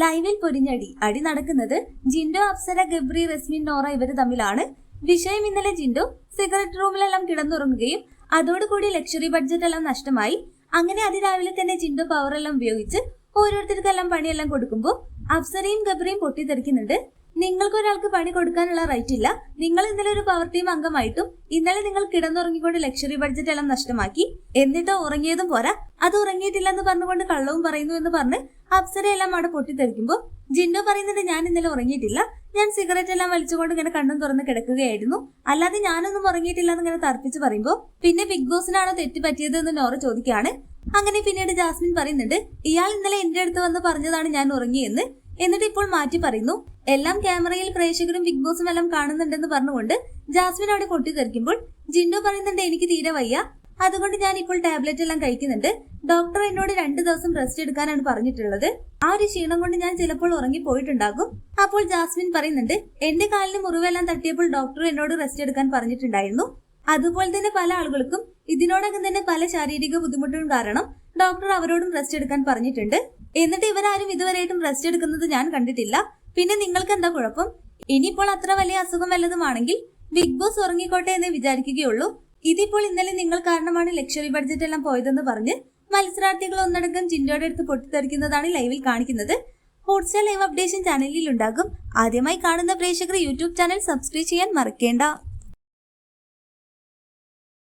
ലൈവിൽ പൊരിഞ്ഞടി. അടി നടക്കുന്നത് ജിൻഡോ അപ്സര ഗബ്രി റസ്മിൻ നോറ ഇവർ തമ്മിലാണ്. വിഷയം ഇന്നലെ ജിൻഡോ സിഗരറ്റ് റൂമിലെല്ലാം കിടന്നുറങ്ങുകയും അതോടുകൂടി ലക്ഷറി ബഡ്ജറ്റ് എല്ലാം നഷ്ടമായി. അങ്ങനെ അതിരാവിലെ തന്നെ ജിൻഡോ പവർ എല്ലാം ഉപയോഗിച്ച് ഓരോരുത്തർക്കെല്ലാം പണിയെല്ലാം കൊടുക്കുമ്പോൾ അപ്സരയും ഗബ്രിയും പൊട്ടിത്തെറിക്കുന്നുണ്ട്. നിങ്ങൾക്ക് ഒരാൾക്ക് പണി കൊടുക്കാനുള്ള റൈറ്റ് ഇല്ല. നിങ്ങൾ ഇന്നലെ ഒരു പവർ ടീം അംഗമായിട്ടും ഇന്നലെ നിങ്ങൾ കിടന്നുറങ്ങിക്കൊണ്ട് ലക്ഷറി ബഡ്ജറ്റ് എല്ലാം നഷ്ടമാക്കി. എന്നിട്ടോ ഉറങ്ങിയതും പോരാ. അത് ഉറങ്ങിയിട്ടില്ലെന്ന് പറഞ്ഞുകൊണ്ട് കള്ളവും പറയുന്നു എന്ന് പറഞ്ഞ് അപ്സരയെല്ലാം അവിടെ പൊട്ടിത്തെറിക്കുമ്പോൾ ജിൻഡോ പറയുന്നുണ്ട് ഞാൻ ഇന്നലെ ഉറങ്ങിയിട്ടില്ല. ഞാൻ സിഗരറ്റ് എല്ലാം വലിച്ചുകൊണ്ട് ഇങ്ങനെ കണ്ണും തുറന്ന് കിടക്കുകയായിരുന്നു. അല്ലാതെ ഞാനൊന്നും ഉറങ്ങിയിട്ടില്ല എന്ന് ഇങ്ങനെ തർപ്പിച്ച് പറയുമ്പോൾ പിന്നെ ബിഗ് ബോസിനാണോ തെറ്റ് പറ്റിയത് എന്ന് നോറ ചോദിക്കുകയാണ്. അങ്ങനെ പിന്നീട് ജാസ്മിൻ പറയുന്നുണ്ട് ഇയാൾ ഇന്നലെ എന്റെ അടുത്ത് വന്ന് പറഞ്ഞതാണ് ഞാൻ ഉറങ്ങിയെന്ന്. എന്നിട്ട് ഇപ്പോൾ മാറ്റി പറയുന്നു എല്ലാം ക്യാമറയിൽ പ്രേക്ഷകരും ബിഗ് ബോസും എല്ലാം കാണുന്നുണ്ടെന്ന് പറഞ്ഞുകൊണ്ട് ജാസ്മിൻ അവിടെ കൊട്ടിത്തെറിക്കുമ്പോൾ ജിൻഡോ പറയുന്നുണ്ട് എനിക്ക് തീരെ വയ്യ. അതുകൊണ്ട് ഞാൻ ഇപ്പോൾ ടാബ്ലറ്റ് എല്ലാം കഴിക്കുന്നുണ്ട്. ഡോക്ടർ എന്നോട് രണ്ടു ദിവസം റെസ്റ്റ് എടുക്കാനാണ് പറഞ്ഞിട്ടുള്ളത്. ആ ഒരു ക്ഷീണം കൊണ്ട് ഞാൻ ചിലപ്പോൾ ഉറങ്ങി പോയിട്ടുണ്ടാകും അപ്പോൾ ജാസ്മിൻ പറയുന്നുണ്ട് എന്റെ കാലിന് മുറിവെല്ലാം തട്ടിയപ്പോൾ ഡോക്ടർ എന്നോട് റെസ്റ്റ് എടുക്കാൻ പറഞ്ഞിട്ടുണ്ടായിരുന്നു. അതുപോലെ തന്നെ പല ആളുകൾക്കും ഇതിനോടകം തന്നെ പല ശാരീരിക ബുദ്ധിമുട്ടും കാരണം ഡോക്ടർ അവരോടും റെസ്റ്റ് എടുക്കാൻ പറഞ്ഞിട്ടുണ്ട്. എന്നിട്ട് ഇവരാരും ഇതുവരെയായിട്ടും റെസ്റ്റ് എടുക്കുന്നത് ഞാൻ കണ്ടിട്ടില്ല. പിന്നെ നിങ്ങൾക്ക് എന്താ കുഴപ്പം? ഇനിയിപ്പോൾ അത്ര വലിയ അസുഖം വല്ലതുമാണെങ്കിൽ ബിഗ് ബോസ് ഉറങ്ങിക്കോട്ടെ എന്ന് വിചാരിക്കുകയുള്ളൂ. ഇതിപ്പോൾ ഇന്നലെ നിങ്ങൾ കാരണമാണ് ലക്ഷറി ബഡ്ജറ്റ് എല്ലാം പോയതെന്ന് പറഞ്ഞ് മത്സരാർത്ഥികൾ ഒന്നടങ്കം ജിൻഡോയുടെ അടുത്ത് പൊട്ടിത്തെറിക്കുന്നതാണ് ലൈവിൽ കാണിക്കുന്നത്. ഹോട്ട്സ്റ്റാർ ലൈവ് അപ്ഡേഷൻ ചാനലിൽ ഉണ്ടാകും ആദ്യമായി കാണുന്ന പ്രേക്ഷകർ യൂട്യൂബ് ചാനൽ സബ്സ്ക്രൈബ് ചെയ്യാൻ മറക്കേണ്ട.